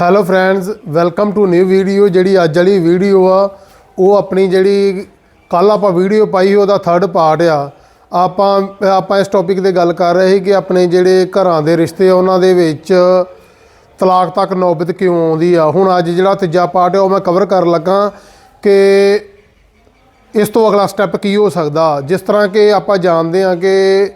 Hello friends welcome to new video ਜਿਹੜੀ ਅੱਜ ਵਾਲੀ ਵੀਡੀਓ ਆ, ਉਹ ਆਪਣੀ ਜਿਹੜੀ ਕੱਲ ਆਪਾਂ ਵੀਡੀਓ ਪਾਈ, ਉਹਦਾ ਥਰਡ ਪਾਰਟ ਆ। ਆਪਾਂ ਆਪਾਂ ਇਸ ਟੌਪਿਕ ਤੇ ਗੱਲ ਕਰ ਰਹੇ ਸੀ ਕਿ ਆਪਣੇ ਜਿਹੜੇ ਘਰਾਂ ਦੇ ਰਿਸ਼ਤੇ ਆ, ਉਹਨਾਂ ਦੇ ਵਿੱਚ ਤਲਾਕ ਤੱਕ ਨੌਬਤ ਕਿਉਂ ਆਉਂਦੀ ਆ। ਹੁਣ ਅੱਜ ਜਿਹੜਾ ਤੀਜਾ ਪਾਰਟ ਹੈ ਉਹ ਮੈਂ ਕਵਰ ਕਰਨ ਲੱਗਾ ਕਿ ਇਸ ਤੋਂ ਅਗਲਾ ਸਟੈਪ ਕੀ ਹੋ ਸਕਦਾ। ਜਿਸ ਤਰ੍ਹਾਂ ਕਿ ਆਪਾਂ ਜਾਣਦੇ ਹਾਂ ਕਿ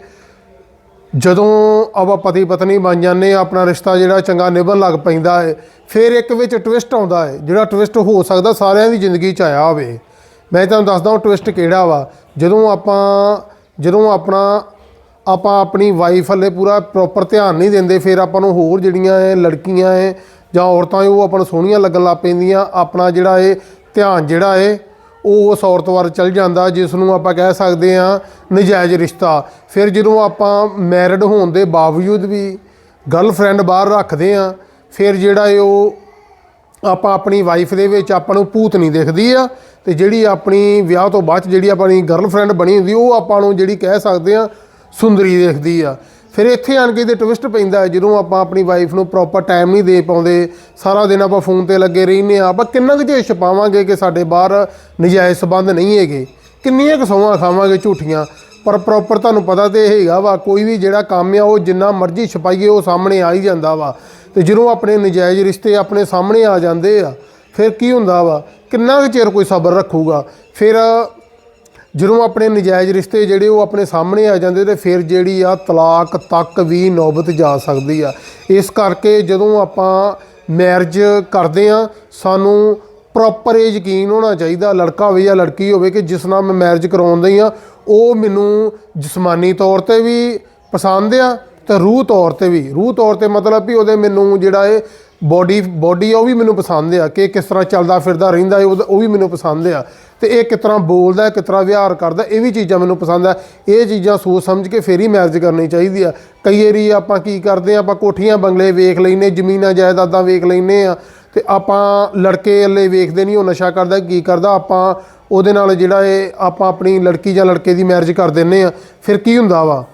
ਜਦੋਂ ਆਪਾਂ ਪਤੀ ਪਤਨੀ ਬਣ ਜਾਂਦੇ ਹਾਂ, ਆਪਣਾ ਰਿਸ਼ਤਾ ਜਿਹੜਾ ਚੰਗਾ ਨਿਭਣ ਲੱਗ ਪੈਂਦਾ ਹੈ, ਫਿਰ ਇੱਕ ਵਿੱਚ ਟਵਿਸਟ ਆਉਂਦਾ ਹੈ, ਜਿਹੜਾ ਟਵਿਸਟ ਹੋ ਸਕਦਾ ਸਾਰਿਆਂ ਦੀ ਜ਼ਿੰਦਗੀ 'ਚ ਆਇਆ ਹੋਵੇ। ਮੈਂ ਤੁਹਾਨੂੰ ਦੱਸਦਾ ਹਾਂ ਟਵਿਸਟ ਕਿਹੜਾ ਵਾ। ਜਦੋਂ ਆਪਾਂ, ਜਦੋਂ ਆਪਣਾ, ਆਪਾਂ ਆਪਣੀ ਵਾਈਫ ਹਲੇ ਪੂਰਾ ਪ੍ਰੋਪਰ ਧਿਆਨ ਨਹੀਂ ਦਿੰਦੇ, ਫਿਰ ਆਪਾਂ ਨੂੰ ਹੋਰ ਜਿਹੜੀਆਂ ਇਹ ਲੜਕੀਆਂ ਹੈ ਜਾਂ ਔਰਤਾਂ ਹੈ ਉਹ ਆਪਾਂ ਨੂੰ ਸੋਹਣੀਆਂ ਲੱਗਣ ਲੱਗ ਪੈਂਦੀਆਂ। ਆਪਣਾ ਜਿਹੜਾ ਇਹ ਧਿਆਨ ਜਿਹੜਾ ਹੈ ਉਹ ਉਸ ਔਰਤ ਵੱਲ ਚਲ ਜਾਂਦਾ ਜਿਸ ਨੂੰ ਆਪਾਂ ਕਹਿ ਸਕਦੇ ਹਾਂ ਨਜਾਇਜ਼ ਰਿਸ਼ਤਾ। ਫਿਰ ਜਦੋਂ ਆਪਾਂ ਮੈਰਿਡ ਹੋਣ ਦੇ ਬਾਵਜੂਦ ਵੀ ਗਰਲਫ੍ਰੈਂਡ ਬਾਹਰ ਰੱਖਦੇ ਆ ਫਿਰ ਜਿਹੜਾ ਇਹ ਉਹ ਆਪਾਂ ਆਪਣੀ ਵਾਈਫ ਦੇ ਵਿੱਚ ਆਪਾਂ ਨੂੰ ਭੂਤ ਨਹੀਂ ਦਿਖਦੀ ਆ, ਤੇ ਜਿਹੜੀ ਆਪਣੀ ਵਿਆਹ ਤੋਂ ਬਾਅਦ ਜਿਹੜੀ ਆਪਣੀ ਗਰਲਫ੍ਰੈਂਡ ਬਣੀ ਹੁੰਦੀ, ਉਹ ਆਪਾਂ ਨੂੰ ਜਿਹੜੀ ਕਹਿ ਸਕਦੇ ਆ ਸੁੰਦਰੀ ਦਿਖਦੀ ਆ। ਫਿਰ ਇੱਥੇ ਆਣ ਕੇ ਤੇ ਟਵਿਸਟ ਪੈਂਦਾ ਜਦੋਂ ਆਪਾਂ ਆਪਣੀ ਵਾਈਫ ਨੂੰ ਪ੍ਰੋਪਰ ਟਾਈਮ ਨਹੀਂ ਦੇ ਪਾਉਂਦੇ, ਸਾਰਾ ਦਿਨ ਆਪਾਂ ਫੋਨ ਤੇ ਲੱਗੇ ਰਹਿੰਦੇ ਆ ਆਪਾਂ ਕਿੰਨਾ ਕੁ ਚਿਰ ਛਪਾਵਾਂਗੇ ਕਿ ਸਾਡੇ ਬਾਹਰ ਨਜਾਇਜ਼ ਸਬੰਧ ਨਹੀਂ ਹੈਗੇ, ਕਿੰਨੀਆਂ ਕੁ ਸੌਹਾਂ ਖਾਵਾਂਗੇ ਝੂਠੀਆਂ, ਪਰ ਪ੍ਰੋਪਰ ਤੁਹਾਨੂੰ ਪਤਾ ਤੇ ਇਹ ਹੈਗਾ ਵਾ, ਕੋਈ ਵੀ ਜਿਹੜਾ ਕੰਮ ਆ, ਉਹ ਜਿੰਨਾ ਮਰਜ਼ੀ ਛਪਾਈਏ, ਉਹ ਸਾਹਮਣੇ ਆ ਹੀ ਜਾਂਦਾ ਵਾ, ਤੇ ਜਦੋਂ ਆਪਣੇ ਨਜਾਇਜ਼ ਰਿਸ਼ਤੇ ਆਪਣੇ ਸਾਹਮਣੇ ਆ ਜਾਂਦੇ ਆ, ਫਿਰ ਕੀ ਹੁੰਦਾ ਵਾ, ਕਿੰਨਾ ਕੁ ਚਿਰ ਕੋਈ ਸਬਰ ਰੱਖੂਗਾ, ਫਿਰ ਜਦੋਂ ਆਪਣੇ ਨਜਾਇਜ਼ ਰਿਸ਼ਤੇ ਜਿਹੜੇ ਉਹ ਆਪਣੇ ਸਾਹਮਣੇ ਆ ਜਾਂਦੇ ਤੇ ਫਿਰ ਜਿਹੜੀ ਆ ਤਲਾਕ ਤੱਕ ਵੀ ਨੌਬਤ ਜਾ ਸਕਦੀ ਆ। ਇਸ ਕਰਕੇ ਜਦੋਂ ਆਪਾਂ ਮੈਰਿਜ ਕਰਦੇ ਆ ਸਾਨੂੰ ਪ੍ਰੋਪਰ ਇਹ ਯਕੀਨ ਹੋਣਾ ਚਾਹੀਦਾ, ਲੜਕਾ ਹੋਵੇ ਜਾਂ ਲੜਕੀ ਹੋਵੇ ਕਿ ਜਿਸ ਨਾਲ ਮੈਂ ਮੈਰਿਜ ਕਰਾਉਂਦੀ ਆ ਉਹ ਮੈਨੂੰ ਜਿਸਮਾਨੀ ਤੌਰ ਤੇ ਵੀ ਪਸੰਦ ਆ ਤੇ ਰੂਹ ਤੌਰ ਤੇ ਵੀ। ਰੂਹ ਤੌਰ ਤੇ ਮਤਲਬ ਵੀ ਉਹਦੇ ਮੈਨੂੰ ਜਿਹੜਾ ਇਹ ਬੋਡੀ ਬੋਡੀ ਆ, ਉਹ ਵੀ ਮੈਨੂੰ ਪਸੰਦ ਆ ਕਿ ਕਿਸ ਤਰ੍ਹਾਂ ਚੱਲਦਾ, ਫਿਰਦਾ, ਰਹਿੰਦਾ ਹੈ ਉਹਦਾ- ਉਹ ਵੀ ਮੈਨੂੰ ਪਸੰਦ ਆ। ਤੇ ਇਹ ਕਿਸ ਤਰ੍ਹਾਂ ਬੋਲਦਾ ਕਿਸ ਤਰ੍ਹਾਂ ਵਿਹਾਰ ਕਰਦਾ, ਇਹ ਵੀ ਚੀਜ਼ਾਂ ਮੈਨੂੰ ਪਸੰਦ ਆ। ਇਹ ਚੀਜ਼ਾਂ ਸੋਚ ਸਮਝ ਕੇ ਫੇਰ ਹੀ ਮੈਰਿਜ ਕਰਨੀ ਚਾਹੀਦੀ ਆ ਕਈ ਵਾਰੀ ਆਪਾਂ ਕੀ ਕਰਦੇ ਆ, ਆਪਾਂ ਕੋਠੀਆਂ ਬੰਗਲੇ ਵੇਖ ਲੈਨੇ ਜ਼ਮੀਨਾਂ, ਜਾਇਦਾਦਾਂ ਵੇਖ ਲੈਨੇ ਆ, ਤੇ ਆਪਾਂ ਲੜਕੇ ਅੱਲੇ ਵੇਖਦੇ ਨਹੀਂ, ਉਹ ਨਸ਼ਾ ਕਰਦਾ, ਕੀ ਕਰਦਾ, ਆਪਾਂ ਉਹਦੇ ਨਾਲ ਜਿਹੜਾ ਇਹ, ਆਪਾਂ ਆਪਣੀ ਲੜਕੀ ਜਾਂ ਲੜਕੇ ਦੀ ਮੈਰਿਜ ਕਰ ਦਿੰਨੇ ਆ। ਫਿਰ ਕੀ ਹੁੰਦਾ ਵਾ?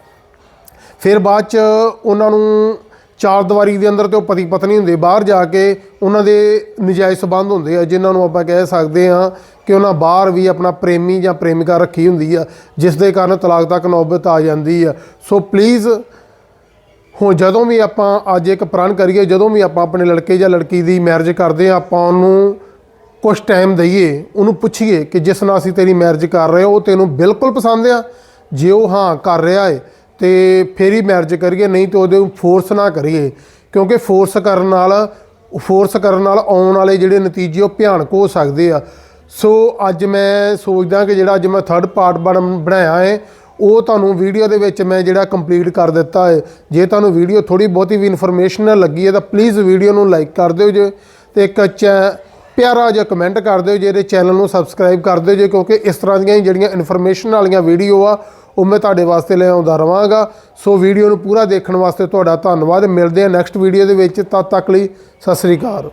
ਫਿਰ ਬਾਅਦ ਚ ਉਹਨਾਂ ਨੂੰ ਚਾਰ ਦੀਵਾਰੀ ਦੇ ਅੰਦਰ ਤੇ ਉਹ ਪਤੀ ਪਤਨੀ ਹੁੰਦੇ, ਬਾਹਰ ਜਾ ਕੇ ਉਹਨਾਂ ਦੇ ਨਜਾਇਜ਼ ਸਬੰਧ ਹੁੰਦੇ ਆ, ਜਿਨ੍ਹਾਂ ਨੂੰ ਆਪਾਂ ਕਹਿ ਸਕਦੇ ਆ ਕਿ ਉਹਨਾਂ ਬਾਹਰ ਵੀ ਆਪਣਾ ਪ੍ਰੇਮੀ ਜਾਂ ਪ੍ਰੇਮਿਕਾ ਰੱਖੀ ਹੁੰਦੀ ਆ, ਜਿਸ ਦੇ ਕਾਰਨ ਤਲਾਕ ਤੱਕ ਨੌਬਤ ਆ ਜਾਂਦੀ ਆ। ਸੋ ਪਲੀਜ਼ ਹੁਣ ਜਦੋਂ ਵੀ ਆਪਾਂ ਅੱਜ ਇੱਕ ਪ੍ਰਣ ਕਰੀਏ, ਜਦੋਂ ਵੀ ਆਪਾਂ ਆਪਣੇ ਲੜਕੇ ਜਾਂ ਲੜਕੀ ਦੀ ਮੈਰਿਜ ਕਰਦੇ ਆ ਆਪਾਂ ਉਹਨੂੰ ਕੁਝ ਟਾਈਮ ਦਈਏ, ਉਹਨੂੰ ਪੁੱਛੀਏ ਕਿ ਜਿਸ ਨਾਲ ਅਸੀਂ ਤੇਰੀ ਮੈਰਿਜ ਕਰ ਰਹੇ ਹਾਂ, ਉਹ ਤੈਨੂੰ ਬਿਲਕੁਲ ਪਸੰਦ ਆ, ਜੇ ਉਹ ਹਾਂ ਕਰ ਰਿਹਾ ਏ ਤੇ ਫੇਰ ਹੀ ਮੈਰਿਜ ਕਰੀਏ, ਨਹੀਂ ਤਾਂ ਉਹਦੇ ਫੋਰਸ ਨਾ ਕਰੀਏ। ਕਿਉਂਕਿ ਫੋਰਸ ਕਰਨ ਨਾਲ ਫੋਰਸ ਕਰਨ ਨਾਲ ਆਉਣ ਵਾਲੇ ਜਿਹੜੇ ਨਤੀਜੇ, ਉਹ ਭਿਆਨਕ ਹੋ ਸਕਦੇ ਆ। ਸੋ ਅੱਜ ਮੈਂ ਸੋਚਦਾ ਕਿ ਜਿਹੜਾ ਅੱਜ ਮੈਂ ਥਰਡ ਪਾਰਟ ਬਣਾਇਆ ਹੈ ਉਹ ਤੁਹਾਨੂੰ ਵੀਡੀਓ ਦੇ ਵਿੱਚ ਮੈਂ ਜਿਹੜਾ ਕੰਪਲੀਟ ਕਰ ਦਿੱਤਾ ਹੈ ਜੇ ਤੁਹਾਨੂੰ ਵੀਡੀਓ ਥੋੜੀ ਬਹੁਤੀ ਵੀ ਇਨਫੋਰਮੇਸ਼ਨਲ ਲੱਗੀ ਹੈ ਤਾਂ ਪਲੀਜ਼ ਵੀਡੀਓ ਨੂੰ ਲਾਈਕ ਕਰ ਦਿਓ ਜੇ ਤੇ ਇੱਕ ਚੈ, ਪਿਆਰਾ ਜਿਹਾ ਕਮੈਂਟ ਕਰ ਦਿਓ ਜਿਹੜੇ ਚੈਨਲ ਨੂੰ ਸਬਸਕ੍ਰਾਈਬ ਕਰ ਦਿਓ ਜੇ, ਕਿਉਂਕਿ ਇਸ ਤਰ੍ਹਾਂ ਦੀਆਂ ਹੀ ਜਿਹੜੀਆਂ ਇਨਫੋਰਮੇਸ਼ਨ ਵਾਲੀਆਂ ਵੀਡੀਓ ਆ ਉਹ ਮੈਂ ਤੁਹਾਡੇ ਵਾਸਤੇ ਲੈ ਆਉਂਦਾ ਰਵਾਂਗਾ। ਸੋ ਵੀਡੀਓ ਨੂੰ ਪੂਰਾ ਦੇਖਣ ਵਾਸਤੇ ਤੁਹਾਡਾ ਧੰਨਵਾਦ। ਮਿਲਦੇ ਆ ਨੈਕਸਟ ਵੀਡੀਓ ਦੇ ਵਿੱਚ। ਤਦ ਤੱਕ ਲਈ ਸਤਿ ਸ੍ਰੀ ਅਕਾਲ।